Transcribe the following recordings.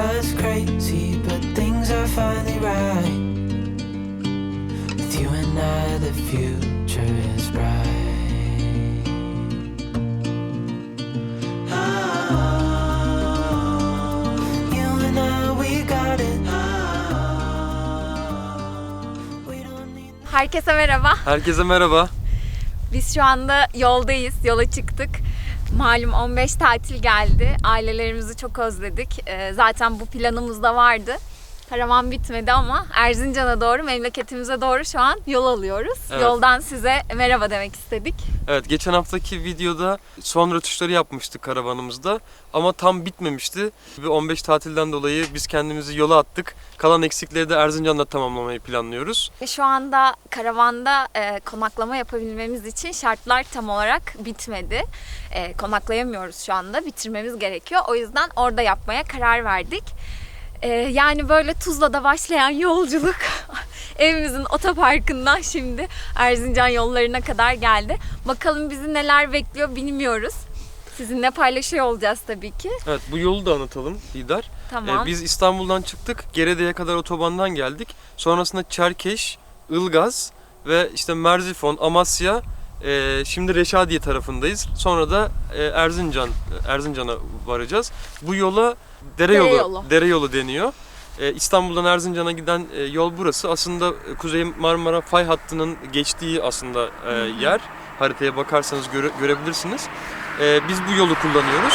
us crazy, but things are finally right. With you and I, the future is bright. Need Herkese merhaba. Herkese merhaba. Biz şu anda yoldayız. Yola çıktık. Malum 15 tatil geldi. Ailelerimizi çok özledik. Ee, Zaten bu planımızda vardı. Karavan bitmedi ama Erzincan'a doğru, memleketimize doğru şu an yol alıyoruz. Evet. Yoldan size merhaba demek istedik. Evet geçen haftaki videoda son rötuşları yapmıştık karavanımızda ama tam bitmemişti. Ve 15 tatilden dolayı biz kendimizi yola attık. Kalan eksikleri de Erzincan'da tamamlamayı planlıyoruz. Şu anda karavanda e, konaklama yapabilmemiz için şartlar tam olarak bitmedi. E, konaklayamıyoruz şu anda. Bitirmemiz gerekiyor. O yüzden orada yapmaya karar verdik. E, yani böyle Tuzla'da başlayan yolculuk evimizin otoparkından şimdi Erzincan yollarına kadar geldi. Bakalım bizi neler bekliyor bilmiyoruz. Sizinle paylaşıyor olacağız tabii ki. Evet bu yolu da anlatalım Didar. Tamam. Ee, biz İstanbul'dan çıktık. Gerede'ye kadar otobandan geldik. Sonrasında Çerkeş, Ilgaz ve işte Merzifon, Amasya, e, şimdi Reşadiye tarafındayız. Sonra da e, Erzincan, Erzincan'a varacağız. Bu yola dere Dere yolu, yolu. dere yolu deniyor. E, İstanbul'dan Erzincan'a giden e, yol burası. Aslında e, Kuzey Marmara fay hattının geçtiği aslında e, yer. Haritaya bakarsanız göre- görebilirsiniz. E, biz bu yolu kullanıyoruz.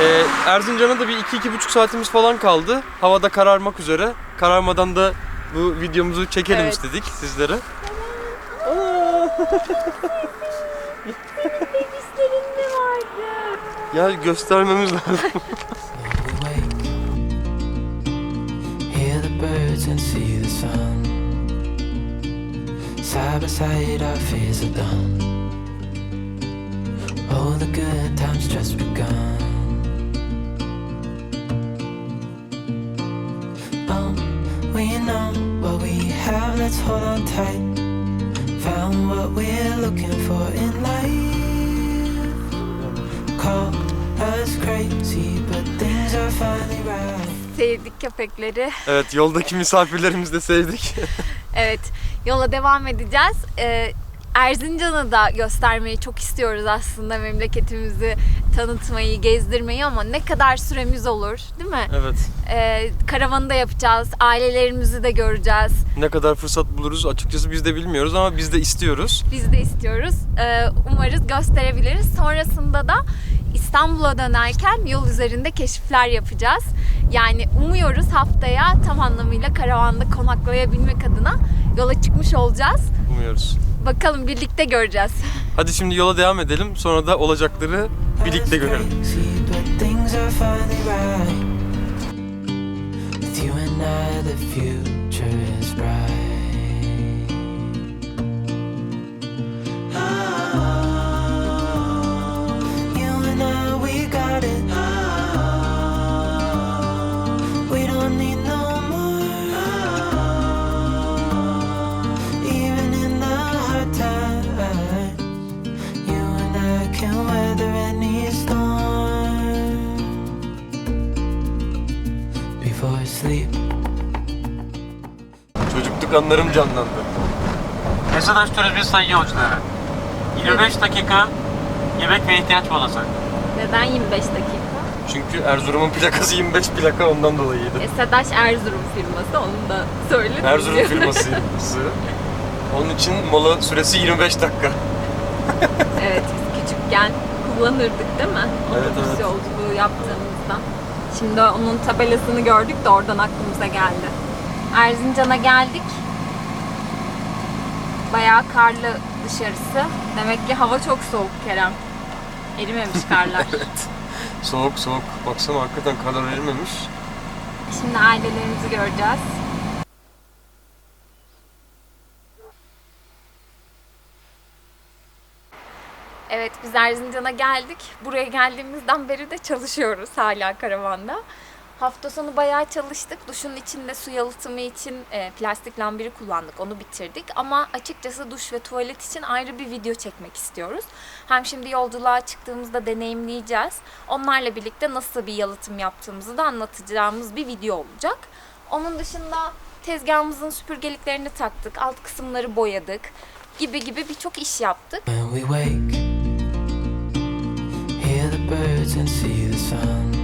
Ee, Erzincan'a da bir 2-2,5 saatimiz falan kaldı. Havada kararmak üzere. Kararmadan da bu videomuzu çekelim Evet. istedik sizlere. Bebişlerin mi vardı? Ya göstermemiz lazım. we wake, hear the birds and see the sun. Side by side, our fears are done. Oh, the good times just begun. Oh, we know what we have, let's hold on tight. Found what we're looking for in life. Call us crazy, but things are finally right. Sevdik köpekleri. evet yoldaki misafirlerimizi de sevdik. Evet, yola devam edeceğiz. Ee, Erzincan'ı da göstermeyi çok istiyoruz aslında memleketimizi tanıtmayı, gezdirmeyi ama ne kadar süremiz olur değil mi? evet. Ee, karavanı da yapacağız, ailelerimizi de göreceğiz. Ne kadar fırsat buluruz açıkçası biz de bilmiyoruz ama biz de istiyoruz. Biz de istiyoruz. Ee, umarız gösterebiliriz. Sonrasında da İstanbul'a dönerken yol üzerinde keşifler yapacağız. Yani umuyoruz haftaya tam anlamıyla karavanda konaklayabilmek adına yola çıkmış olacağız. Umuyoruz. Bakalım birlikte göreceğiz. Hadi şimdi yola devam edelim. Sonra da olacakları birlikte görelim. With you and I, the future is bright. Çocukluk anlarım canlandı. Esadaş Turizmi sayı yolcuları. 25 dakika yemek ve ihtiyaç molası. Neden 25 dakika? Çünkü Erzurum'un plakası 25 plaka ondan dolayıydı. Esedaş Erzurum firması onu da söyle. Erzurum firması. Onun için mola süresi 25 dakika. Evet biz küçükken kullanırdık değil mi? Evet, Otobüs evet. yolculuğu yaptığımızda. Şimdi onun tabelasını gördük de oradan aklımıza geldi. Erzincan'a geldik. Bayağı karlı dışarısı. Demek ki hava çok soğuk Kerem. Erimemiş karlar. Soğuk soğuk. Baksana hakikaten karlar erimemiş. Şimdi ailelerimizi göreceğiz. Evet biz Erzincan'a geldik. Buraya geldiğimizden beri de çalışıyoruz hala karavanda. Hafta sonu bayağı çalıştık. Duşun içinde su yalıtımı için e, plastik lambiri kullandık. Onu bitirdik. Ama açıkçası duş ve tuvalet için ayrı bir video çekmek istiyoruz. Hem şimdi yolculuğa çıktığımızda deneyimleyeceğiz. Onlarla birlikte nasıl bir yalıtım yaptığımızı da anlatacağımız bir video olacak. Onun dışında tezgahımızın süpürgeliklerini taktık. Alt kısımları boyadık. Gibi gibi birçok iş yaptık. When we wake, hear the birds and see the sun.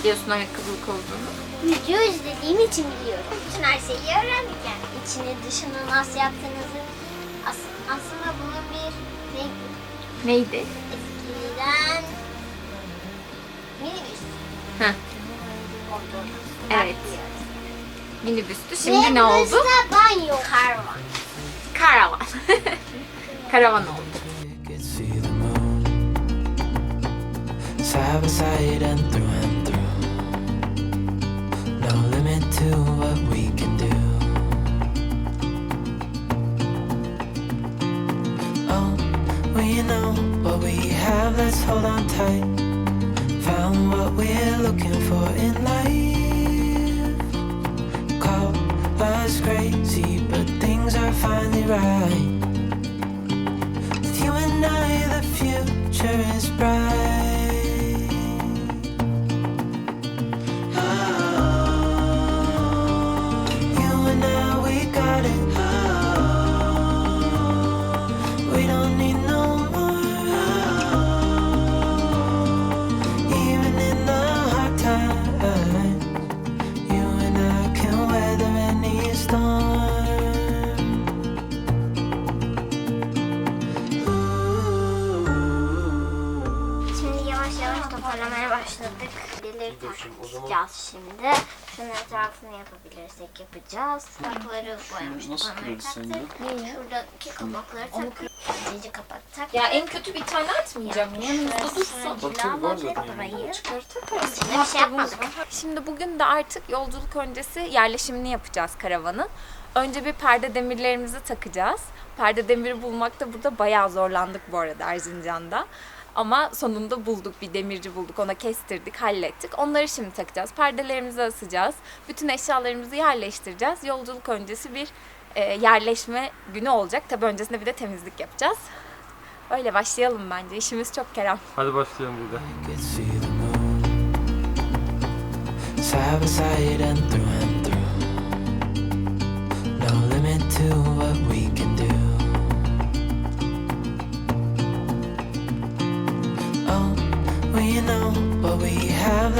biliyorsun ayakkabılık olduğunu? Video izlediğim için biliyorum. Bütün her şeyi öğrendik yani. İçini dışını nasıl yaptığınızı. As- aslında bunun bir ne, Neydi? eskiden minibüs. Heh. Evet. Minibüstü. Şimdi ne burası oldu? banyo. Karvan. Karavan. Karavan oldu. Side by side and through and through. Hold on tight. Found what we're looking for in life. Call us crazy, but things are finally right. Yapacağız. Kapakları boyamıştık. Nasıl kırarız? Şuradaki kapakları takıp iyice kapattık. Ya en kötü bir tane atmayacağım. Yanımızda dursun. Bakın var zaten. Burayı. Çıkartamayız. İçinde bir şey yapmadık. Şimdi bugün de artık yolculuk öncesi yerleşimini yapacağız karavanın. Önce bir perde demirlerimizi takacağız. Perde demiri bulmakta burada bayağı zorlandık bu arada Erzincan'da. Ama sonunda bulduk bir demirci bulduk ona kestirdik hallettik. Onları şimdi takacağız. Perdelerimizi asacağız. Bütün eşyalarımızı yerleştireceğiz. Yolculuk öncesi bir e, yerleşme günü olacak. Tabi öncesinde bir de temizlik yapacağız. Öyle başlayalım bence. İşimiz çok Kerem. Hadi başlayalım bir de. could see the moon side by side and through and through. No limit to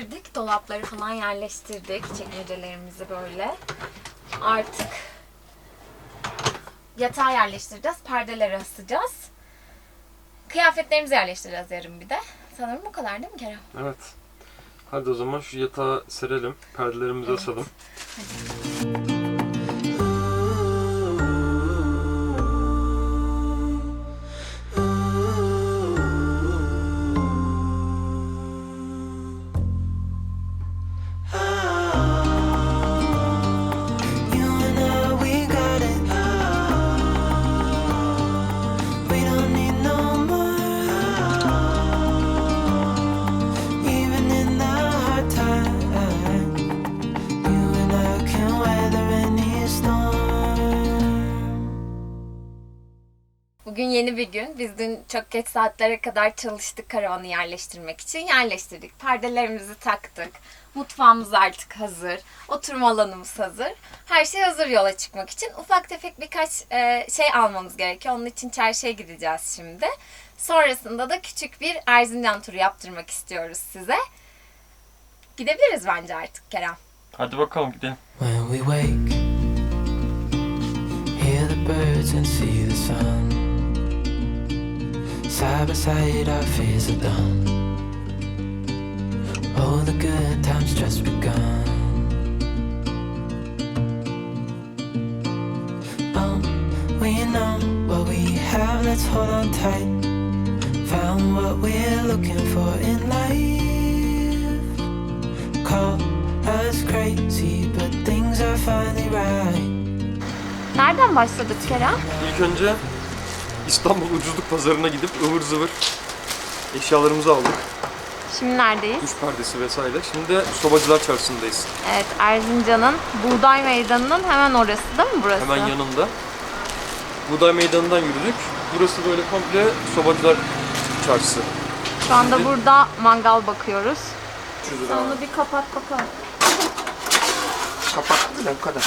yerleştirdik. Dolapları falan yerleştirdik. Çekmecelerimizi böyle. Artık yatağı yerleştireceğiz. Perdeleri asacağız. Kıyafetlerimizi yerleştireceğiz yarın bir de. Sanırım bu kadar değil mi Kerem? Evet. Hadi o zaman şu yatağı serelim. Perdelerimizi asalım. yeni bir gün. Biz dün çok geç saatlere kadar çalıştık karavanı yerleştirmek için. Yerleştirdik. Perdelerimizi taktık. Mutfağımız artık hazır. Oturma alanımız hazır. Her şey hazır yola çıkmak için. Ufak tefek birkaç e, şey almamız gerekiyor. Onun için çarşıya gideceğiz şimdi. Sonrasında da küçük bir Erzincan turu yaptırmak istiyoruz size. Gidebiliriz bence artık Kerem. Hadi bakalım gidelim. When we wake, hear the birds and see the sun. Side by side, our fears are done. All the good times just begun. Oh, we know what we have, let's hold on tight. Found what we're looking for in life. Call us crazy, but things are finally right. Nereden başladık Kerem? İlk önce İstanbul Ucuzluk Pazarı'na gidip ıvır zıvır eşyalarımızı aldık. Şimdi neredeyiz? Duş perdesi vesaire. Şimdi de Sobacılar Çarşısı'ndayız. Evet, Erzincan'ın Buğday Meydanı'nın hemen orası değil mi burası? Hemen yanında. Buğday Meydanı'ndan yürüdük. Burası böyle komple Sobacılar Çarşısı. Şu anda burada mangal bakıyoruz. 300 lira. Onu bir kapat bakalım. Kapak bile bu kadar.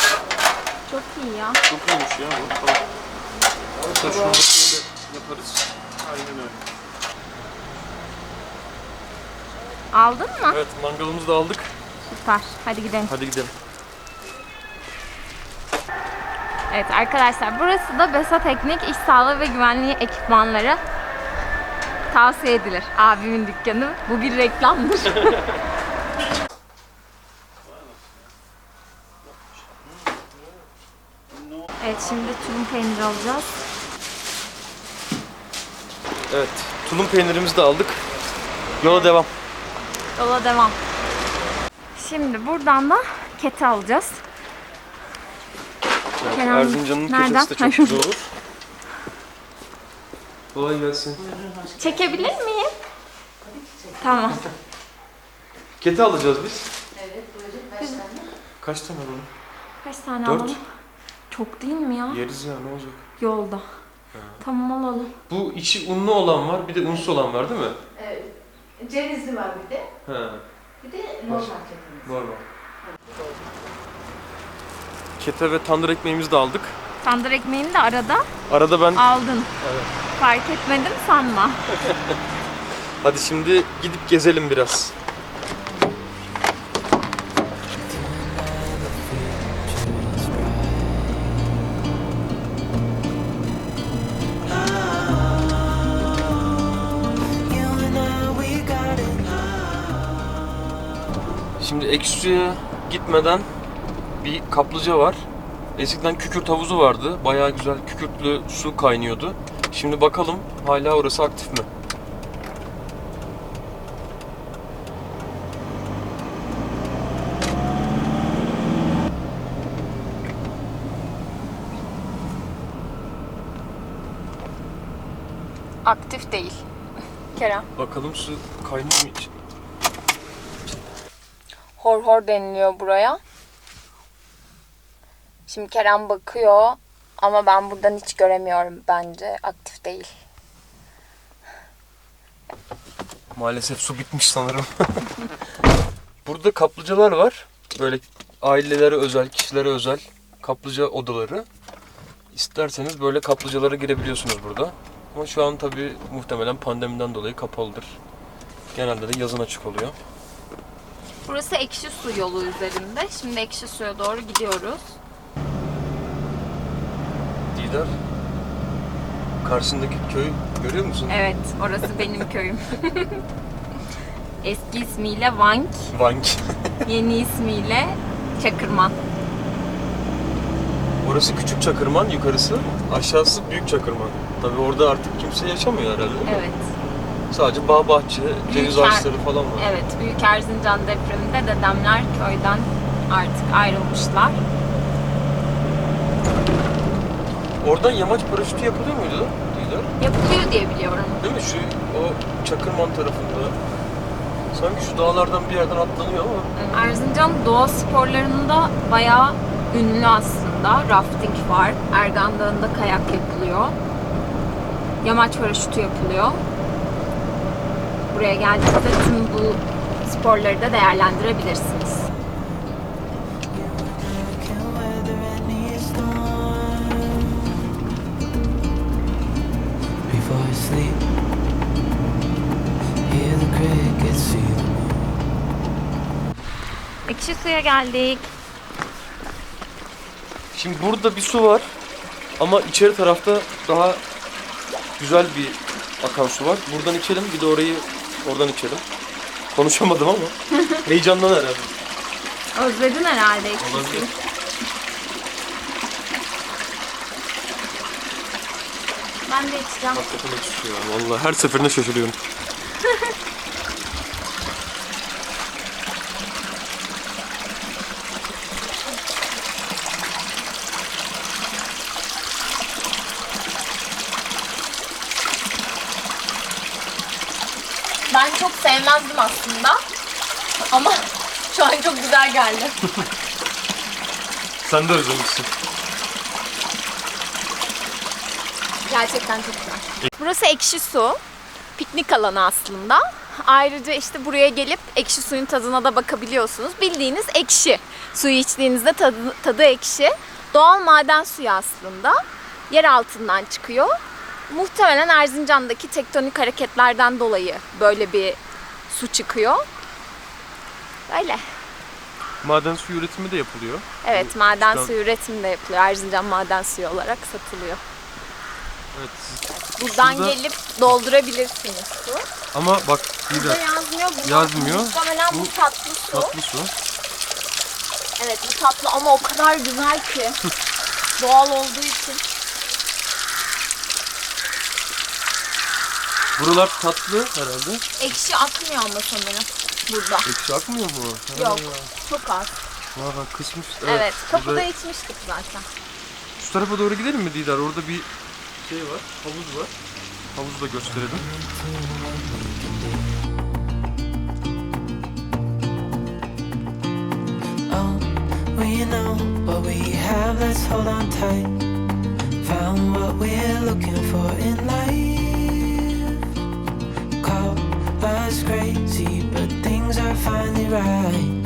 Çok iyi ya. Çok iyiymiş ya bu. Tamam. Hatta şunu şöyle yaparız. Aynen öyle. Aldın mı? Evet mangalımızı da aldık. Süper. Hadi gidelim. Hadi gidelim. Evet arkadaşlar burası da Besa Teknik İş Sağlığı ve Güvenliği ekipmanları tavsiye edilir. Abimin dükkanı. Bu bir reklamdır. evet şimdi tulum peyniri alacağız. Evet tulum peynirimizi de aldık. Yola devam. Yola devam. Şimdi buradan da kete alacağız. Evet, Kenan, Erzincan'ın nereden? ketesi de çok güzel olur. Kolay gelsin. Çekebilir miyim? Tamam. Kete alacağız biz. Kaç tane alalım? Kaç tane Dört. alalım? Çok değil mi ya? Yeriz ya ne olacak? Yolda. Tamam alalım. Bu içi unlu olan var, bir de unsuz olan var değil mi? Cevizli var bir de. He, Bir de normal ketimiz. normal. Kete ve tandır ekmeğimizi de aldık. Tandır ekmeğini de arada Arada ben... aldın. Fark etmedim sanma. Hadi şimdi gidip gezelim biraz. Ekşi'ye gitmeden bir kaplıca var. Eskiden kükürt havuzu vardı. Bayağı güzel kükürtlü su kaynıyordu. Şimdi bakalım hala orası aktif mi? Aktif değil. Kerem. Bakalım su kaynıyor mu hiç? Hor hor deniliyor buraya. Şimdi Kerem bakıyor ama ben buradan hiç göremiyorum bence. Aktif değil. Maalesef su bitmiş sanırım. Burada kaplıcalar var. Böyle ailelere özel, kişilere özel kaplıca odaları. İsterseniz böyle kaplıcalara girebiliyorsunuz burada. Ama şu an tabii muhtemelen pandemiden dolayı kapalıdır. Genelde de yazın açık oluyor. Burası ekşi su yolu üzerinde. Şimdi ekşi suya doğru gidiyoruz. Didar, karşındaki köyü görüyor musun? Evet, orası benim köyüm. Eski ismiyle Vank, Vank. yeni ismiyle Çakırman. Orası küçük Çakırman, yukarısı. Aşağısı büyük Çakırman. Tabii orada artık kimse yaşamıyor herhalde. değil mi? Evet. Sadece bağ bahçe, ceviz Büyük ağaçları falan var. Evet, Büyük Erzincan depreminde dedemler köyden artık ayrılmışlar. Oradan yamaç paraşütü yapılıyor muydu? Didar? Yapılıyor diye biliyorum. Değil mi? Şu o Çakırman tarafında. Sanki şu dağlardan bir yerden atlanıyor ama. Erzincan doğa sporlarında bayağı ünlü aslında. Rafting var. Ergan Dağı'nda kayak yapılıyor. Yamaç paraşütü yapılıyor. Buraya geldiğinizde tüm bu sporları da değerlendirebilirsiniz. Ekşi suya geldik. Şimdi burada bir su var ama içeri tarafta daha güzel bir akan su var. Buradan içelim bir de orayı oradan içelim. Konuşamadım ama heyecandan herhalde. Özledin herhalde. Olabilir. Ben de içeceğim. Hakikaten ya. Vallahi her seferinde şaşırıyorum. Ben çok sevmezdim aslında. Ama şu an çok güzel geldi. Sen de özlemişsin. Gerçekten çok güzel. Burası ekşi su. Piknik alanı aslında. Ayrıca işte buraya gelip ekşi suyun tadına da bakabiliyorsunuz. Bildiğiniz ekşi. Suyu içtiğinizde tadı, tadı ekşi. Doğal maden suyu aslında. Yer altından çıkıyor. Muhtemelen Erzincan'daki tektonik hareketlerden dolayı böyle bir su çıkıyor. Böyle. Maden suyu üretimi de yapılıyor. Evet maden çıkan- suyu üretimi de yapılıyor. Erzincan maden suyu olarak satılıyor. Evet. Buradan Şurada- gelip doldurabilirsiniz su. Ama bak bir Burada de yazmıyor. Bu Yazmıyor. Muhtemelen bu, Bu tatlı su. tatlı su. Evet bu tatlı ama o kadar güzel ki. Doğal olduğu için. Buralar tatlı herhalde. Ekşi akmıyor ama sanırım burada. Ekşi akmıyor mu? Ha. Yok. Çok az. Valla kısmış. Evet. kapıda burada- içmiştik zaten. Şu tarafa doğru gidelim mi Didar? Orada bir şey var, havuz var. Havuzu da gösterelim. Oh, we know what we have, let's hold on tight. Found what we're looking for in life. Us crazy, but things are finally right.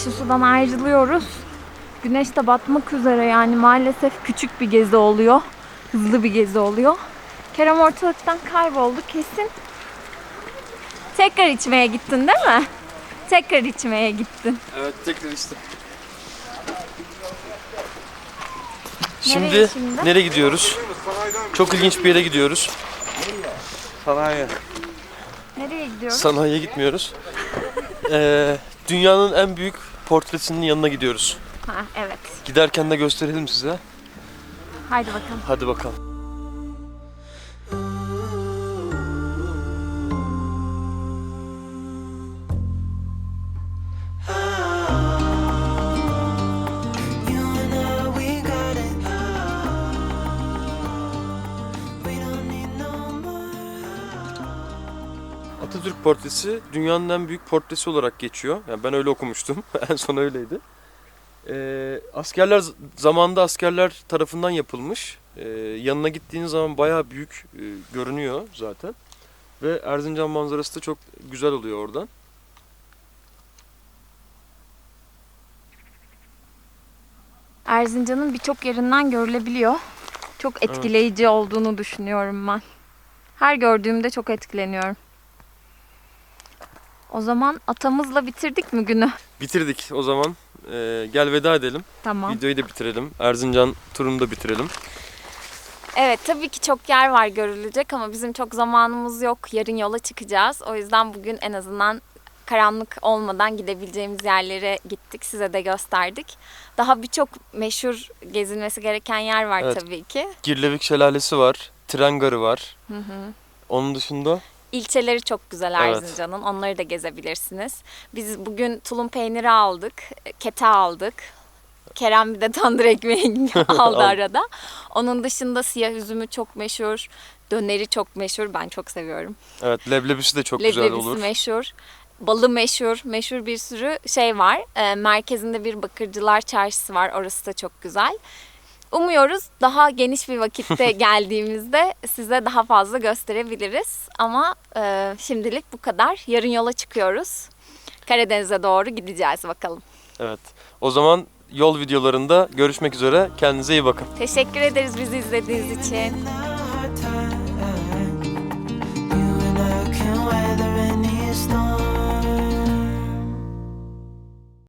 Ekşi sudan ayrılıyoruz. Güneş de batmak üzere yani maalesef küçük bir gezi oluyor. Hızlı bir gezi oluyor. Kerem ortalıktan kayboldu kesin. Tekrar içmeye gittin değil mi? Tekrar içmeye gittin. Evet tekrar. Nereye Şimdi, şimdi? nereye gidiyoruz? Çok ilginç bir yere gidiyoruz. Sanayi. Nereye gidiyoruz? Sanayiye gitmiyoruz. Ee, dünyanın en büyük portresinin yanına gidiyoruz. Ha, evet. Giderken de gösterelim size. Haydi bakalım. Hadi bakalım. Atatürk portresi dünyanın en büyük portresi olarak geçiyor. Yani ben öyle okumuştum. en son öyleydi. Ee, askerler z- zamanında askerler tarafından yapılmış. Ee, yanına gittiğiniz zaman bayağı büyük e, görünüyor zaten. Ve Erzincan manzarası da çok güzel oluyor oradan. Erzincan'ın birçok yerinden görülebiliyor. Çok etkileyici olduğunu düşünüyorum ben. Her gördüğümde çok etkileniyorum. O zaman atamızla bitirdik mi günü? Bitirdik o zaman. Ee, gel veda edelim. Tamam. Videoyu da bitirelim. Erzincan turunu da bitirelim. Evet tabii ki çok yer var görülecek ama bizim çok zamanımız yok. Yarın yola çıkacağız. O yüzden bugün en azından karanlık olmadan gidebileceğimiz yerlere gittik. Size de gösterdik. Daha birçok meşhur gezilmesi gereken yer var Evet. tabii ki. Girlevik Şelalesi var, tren garı var. Onun dışında İlçeleri çok güzel Evet. Erzincan'ın. Onları da gezebilirsiniz. Biz bugün tulum peyniri aldık. Kete aldık. Kerem bir de tandır ekmeği aldı arada. Onun dışında siyah üzümü çok meşhur. Döneri çok meşhur. Ben çok seviyorum. evet leblebisi de çok güzel Leblebisi olur. meşhur. Balı meşhur. Meşhur bir sürü şey var. Ee, merkezinde bir bakırcılar çarşısı var. Orası da çok güzel. Umuyoruz daha geniş bir vakitte geldiğimizde size daha fazla gösterebiliriz. Ama e, şimdilik bu kadar. Yarın yola çıkıyoruz. Karadeniz'e doğru gideceğiz bakalım. Evet. O zaman yol videolarında görüşmek üzere. Kendinize iyi bakın. Teşekkür ederiz bizi izlediğiniz için.